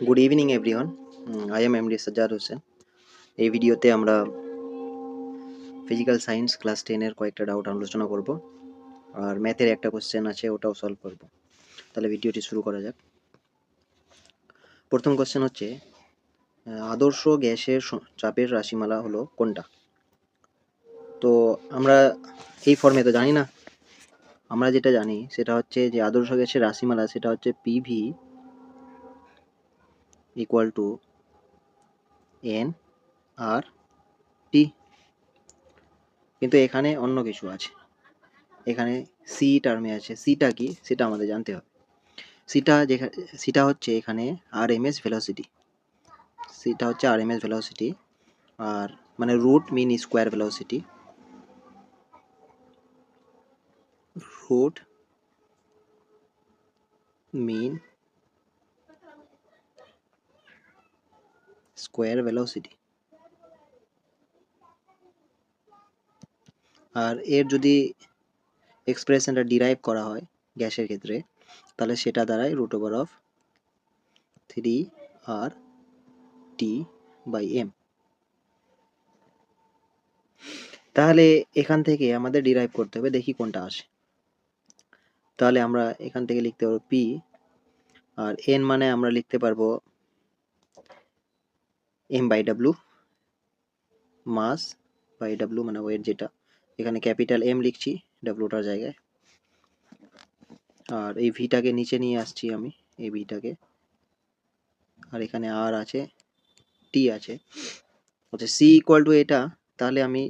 Good evening everyone I am MD Sajjad Hossain এই ভিডিওতে আমরা ফিজিক্যাল সায়েন্স ক্লাস টেনের কয়েকটা ডাউট আলোচনা করব। আর ম্যাথের একটা কোশ্চেন আছে, ওটাও সলভ করব। তাহলে ভিডিওটি শুরু করা যাক। প্রথম কোশ্চেন হচ্ছে আদর্শ গ্যাসের চাপের রাশিমালা হলো কোনটা? তো আমরা এই ফর্মে তো জানি না। আমরা যেটা জানি, সেটা হচ্ছে যে আদর্শ গ্যাসের রাশিমালা, সেটা হচ্ছে PV equal to N R T কিন্তু এখানে অন্য কিছু আছে। এখানে সি টার্মে আছে। সিটা কি? সেটা আমাদের জানতে হবে। সিটা যেখানে সিটা হচ্ছে এখানে আর এম এস ভেলোসিটি সিটা হচ্ছে আর এম এস ভেলোসিটি আর মানে root mean square velocity root mean square velocity আর এর যদি এক্সপ্রেশনটা ডিরাইভ করা হয় গ্যাসের ক্ষেত্রে, তাহলে সেটা দাঁড়ায় root over of three R T by M তাহলে এখান থেকে আমাদের ডিরাইভ করতে হবে, দেখি কোনটা আসে। তাহলে আমরা এখান থেকে লিখতে পারব পি আর এন মানে আমরা লিখতে পারব M by W mass by W মানে ওয়েট যেটা। এখানে ক্যাপিটাল এম লিখছি ডাব্লুটার জায়গায়। আর এই ভিটাকে নিচে নিয়ে আসছি আমি, এই ভিটাকে আর এখানে আর আছে টি আছে। হচ্ছে সি ইকুয়াল টু এটা, তাহলে আমি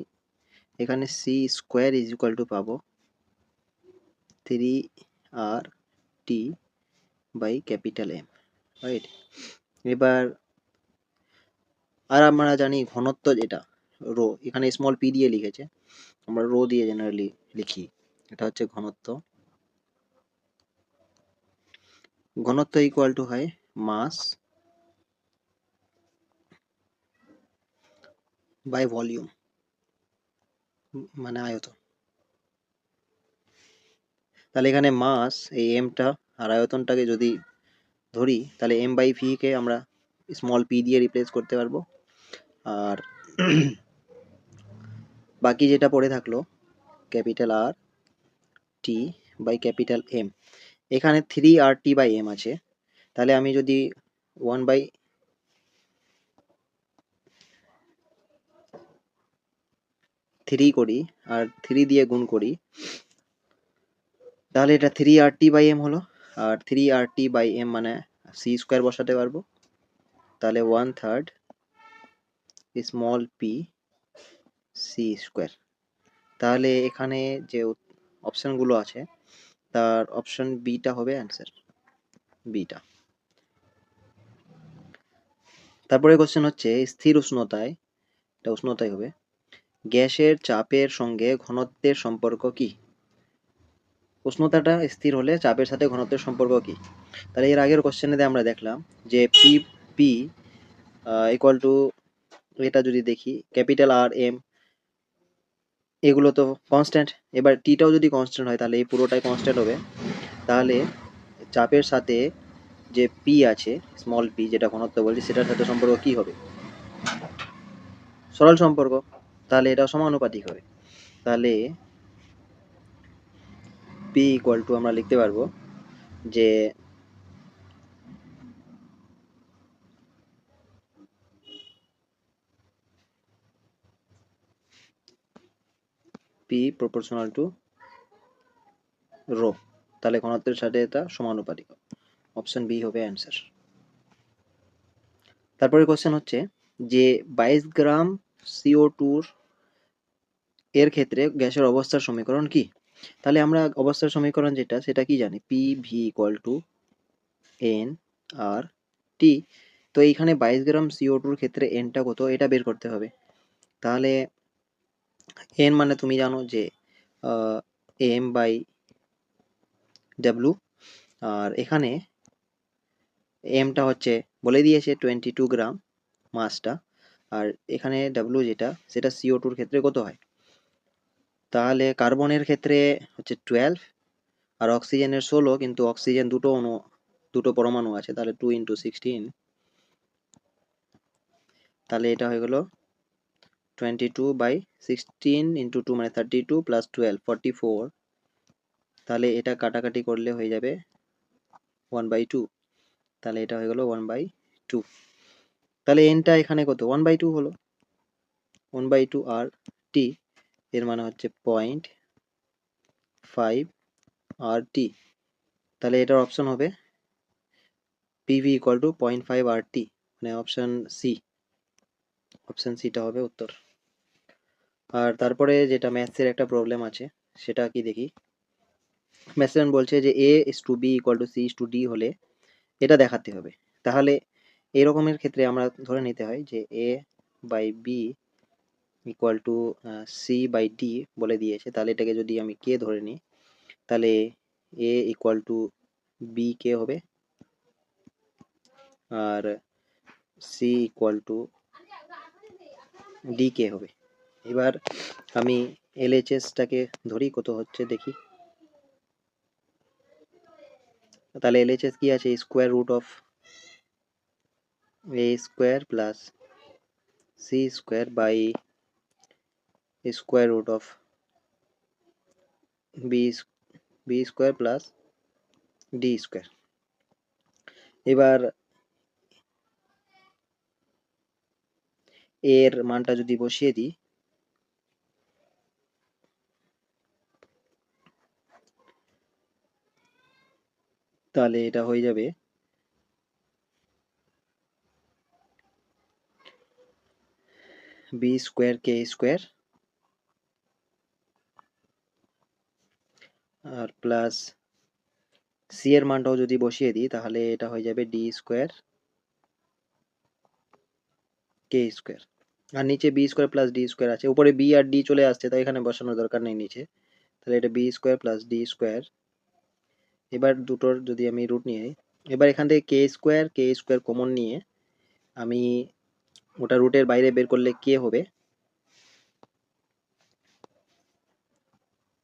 এখানে C square is equal to পাবো three R T by capital M right এবার আর আমরা জানি ঘনত্ব যেটা, রো, এখানে স্মল পি দিয়ে লিখেছে, আমরা রো দিয়ে জেনারেলি লিখি, এটা হচ্ছে ঘনত্ব। ঘনত্ব ইকুয়াল টু হয় মাস বাই ভলিউম মানে আয়তন। তাহলে এখানে মাস এই এমটা আর আয়তনটাকে যদি ধরি, তাহলে এম বাই কে আমরা স্মল পি দিয়ে রিপ্লেস করতে পারব। আর বাকি যেটা পড়ে থাকল, capital R T by capital M এখানে three R T by M আছে। তাহলে আমি যদি ওয়ান বাই থ্রি করি আর থ্রি দিয়ে গুণ করি, তাহলে এটা three R T by M হলো। আর three R T by M মানে সি স্কোয়ার বসাতে পারব। তাহলে one third small P C square তাহলে এখানে যে অপশানগুলো আছে, তার অপশন বিটা হবে অ্যান্সার বিটা তারপরে কোশ্চেন হচ্ছে, স্থির উষ্ণতায়, এটা উষ্ণতায় হবে, গ্যাসের চাপের সঙ্গে ঘনত্বের সম্পর্ক কি? উষ্ণতাটা স্থির হলে চাপের সাথে ঘনত্বের সম্পর্ক কি? তাহলে এর আগের কোশ্চেনে আমরা দেখলাম যে পি পি ইকুয়াল টু এটা যদি দেখি ক্যাপিটাল আর এম এগুলো তো কনস্ট্যান্ট এবার টিটাও যদি কনস্ট্যান্ট হয়, তাহলে এই পুরোটাই কনস্ট্যান্ট হবে। তাহলে চাপের সাথে যে পি আছে স্মল পি যেটা ঘনত্ব বলছি, সেটার সাথে সম্পর্ক কি হবে? সরল সম্পর্ক। তাহলে এটা সমানুপাতিক হবে। তাহলে পি ইকুয়াল টু আমরা লিখতে পারব যে পি প্রপোর্শনাল টু রো তাহলে ঘনত্বের সাথে এটা সমানুপাতিক। অপশন বি হবে অ্যান্সার তারপরে কোশ্চেন হচ্ছে যে বাইশ গ্রাম সিও টুর এর ক্ষেত্রে গ্যাসের অবস্থার সমীকরণ কি? তাহলে আমরা অবস্থার সমীকরণ যেটা, সেটা কি জানি? P V equal to N R T তো এইখানে বাইশ গ্রাম সিও টুর ক্ষেত্রে এনটা কত? এটা বের করতে হবে। তাহলে এন মানে তুমি জানো যে এম বাই ডাব্লু আর এখানে এমটা হচ্ছে, বলে দিয়েছে টোয়েন্টি টু গ্রাম মাসটা আর এখানে ডাব্লু যেটা, সেটা সিও টুর ক্ষেত্রে কত হয়? তাহলে কার্বনের ক্ষেত্রে হচ্ছে টুয়েলভ আর অক্সিজেনের ষোলো, কিন্তু অক্সিজেন দুটো অণু, দুটো পরমাণু আছে, তাহলে টু ইন্টু সিক্সটিন তাহলে এটা হয়ে গেল twenty two by sixteen into two মানে thirty two plus twelve forty four তাহলে এটা কাটাকাটি করলে হয়ে যাবে ওয়ান বাই টু তাহলে এটা হয়ে গেল ওয়ান বাই টু তাহলে এনটা এখানে কত? ওয়ান বাই টু হলো one by two R T এর মানে হচ্ছে পয়েন্ট ফাইভ আর টি তাহলে এটার অপশন হবে PV equal to point five R T মানে অপশন সি অপশন সিটা হবে উত্তর। আর তারপরে যেটা ম্যাথসের একটা প্রবলেম আছে, সেটা কি দেখি? ম্যাথসের বলছে যে A is to B equal to C is to D হলে এটা দেখাতে হবে। তাহলে এরকমের ক্ষেত্রে আমরা ধরে নিতে হয় যে A by B equal to C by D বলে দিয়েছে। তাহলে এটাকে যদি আমি কে ধরে নিই, তাহলে A equal to B K হবে। আর C equal to D K হবে। এবার আমি এলএচএসটাকে ধরি, কত হচ্ছে দেখি। তাহলে এলএচএস কি আছে? Square root of A square plus C square by square root of B B square plus D square এবার এর মানটা যদি বসিয়ে দিই, তাহলে এটা হয়ে যাবে বি স্কোয়ার কে স্কোয়ার আর প্লাস সি এর মানটাও যদি বসিয়ে দিই, তাহলে এটা হয়ে যাবে ডি স্কোয়ার কে স্কোয়ার আর নিচে B square plus D square আছে। উপরে বি আর ডি চলে আসছে, তাই এখানে বসানোর দরকার নেই নিচে। তাহলে এটা B square plus D square এবার দুটোর যদি আমি রুট নিয়ে এবার এখান থেকে K square K square common নিয়ে আমি ওটা রুটের বাইরে বের করলে কে হবে।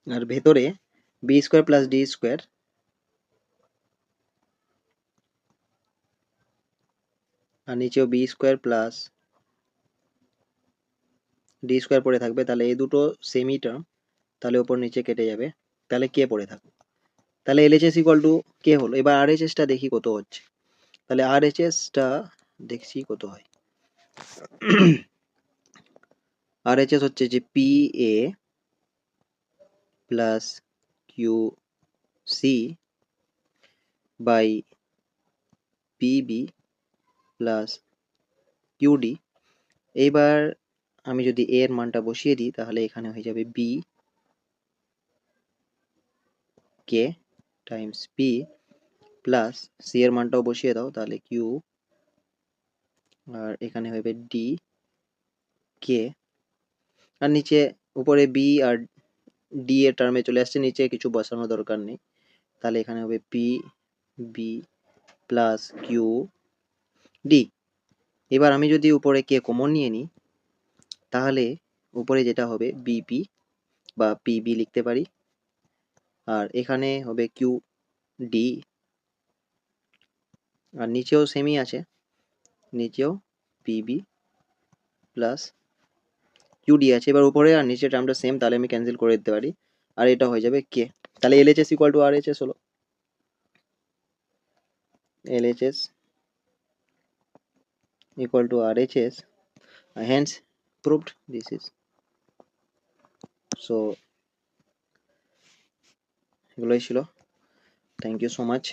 আর ভেতরে B square plus D square আর নিচেও B square plus D square পড়ে থাকবে, তাহলে এই দুটো সেমি টার্ম তাহলে ওপর নিচে কেটে যাবে, তাহলে কে পড়ে থাকবে। তাহলে এলএচএস ইকুয়াল টু কে হলো, এবার আর টা দেখি কত হচ্ছে। তাহলে আর টা দেখছি কত হয়। আর হচ্ছে যে P A plus Q C by PB plus QD এইবার আমি যদি এ এর মানটা বসিয়ে দিই, তাহলে এখানে হয়ে যাবে B K times P plus C এর মানটাও বসিয়ে দাও, তাহলে কিউ আর এখানে হবে ডি কে আর নিচে উপরে বি আর ডি এর টার্মে চলে আসছে, নিচে কিছু বসানোর দরকার নেই। তাহলে এখানে হবে P B plus Q D এবার আমি যদি উপরে কে কমন নিয়ে নিই তাহলে উপরে যেটা হবে বিপি বা পিবি লিখতে পারি। আর এখানে হবে কিউ ডি আর নিচেও সেমই আছে। নিচেও পিবি প্লাস কিউডি আছে। এবার উপরে আর নিচে টার্মটা সেম তাহলে আমি ক্যান্সেল করে দিতে পারি। আর এটা হয়ে যাবে কে তাহলে L LHS equal to R H S হলো। LHS equal to RHS uh, hence proved this is so এগুলোই ছিল থ্যাংক ইউ সো মাচ